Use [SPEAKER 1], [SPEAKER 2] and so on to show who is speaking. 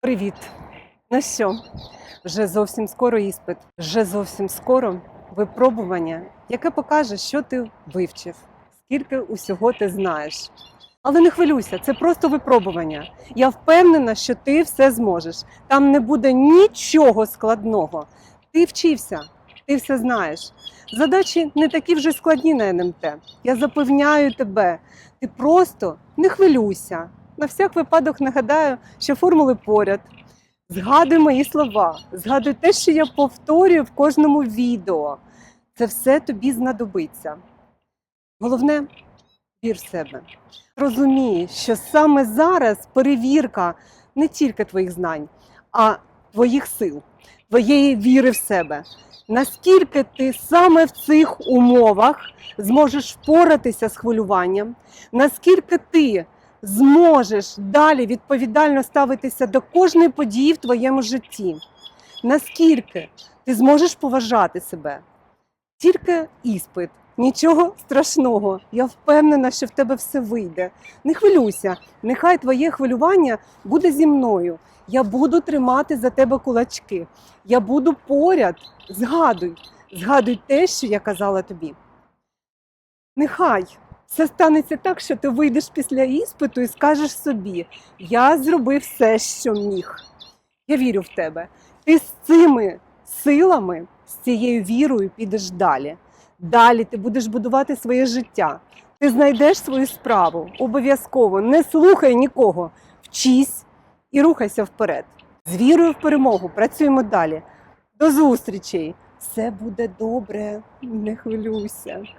[SPEAKER 1] Привіт! Ну що, вже зовсім скоро іспит, вже зовсім скоро випробування, яке покаже, що ти вивчив, скільки усього ти знаєш. Але не хвилюйся, це просто випробування. Я впевнена, що ти все зможеш. Там не буде нічого складного. Ти вчився, ти все знаєш. Задачі не такі вже складні на НМТ. Я запевняю тебе, ти просто не хвилюйся. На всяк випадок нагадаю, що формули поряд. Згадуй мої слова, згадуй те, що я повторюю в кожному відео. Це все тобі знадобиться. Головне вір в себе. Розумій, що саме зараз перевірка не тільки твоїх знань, а твоїх сил, твоєї віри в себе. Наскільки ти саме в цих умовах зможеш впоратися з хвилюванням, наскільки ти зможеш далі відповідально ставитися до кожної події в твоєму житті, наскільки ти зможеш поважати себе. Тільки іспит, нічого страшного. Я впевнена, що в тебе все вийде. Не хвилюйся, нехай твоє хвилювання буде зі мною. Я буду тримати за тебе кулачки. Я буду поряд. Згадуй, згадуй те, що я казала тобі. Нехай все станеться так, що ти вийдеш після іспиту і скажеш собі: я зробив все, що міг. Я вірю в тебе. Ти з цими силами, з цією вірою підеш далі. Далі ти будеш будувати своє життя. Ти знайдеш свою справу. Обов'язково не слухай нікого. Вчись і рухайся вперед. З вірою в перемогу. Працюємо далі. До зустрічей! Все буде добре, не хвилюйся.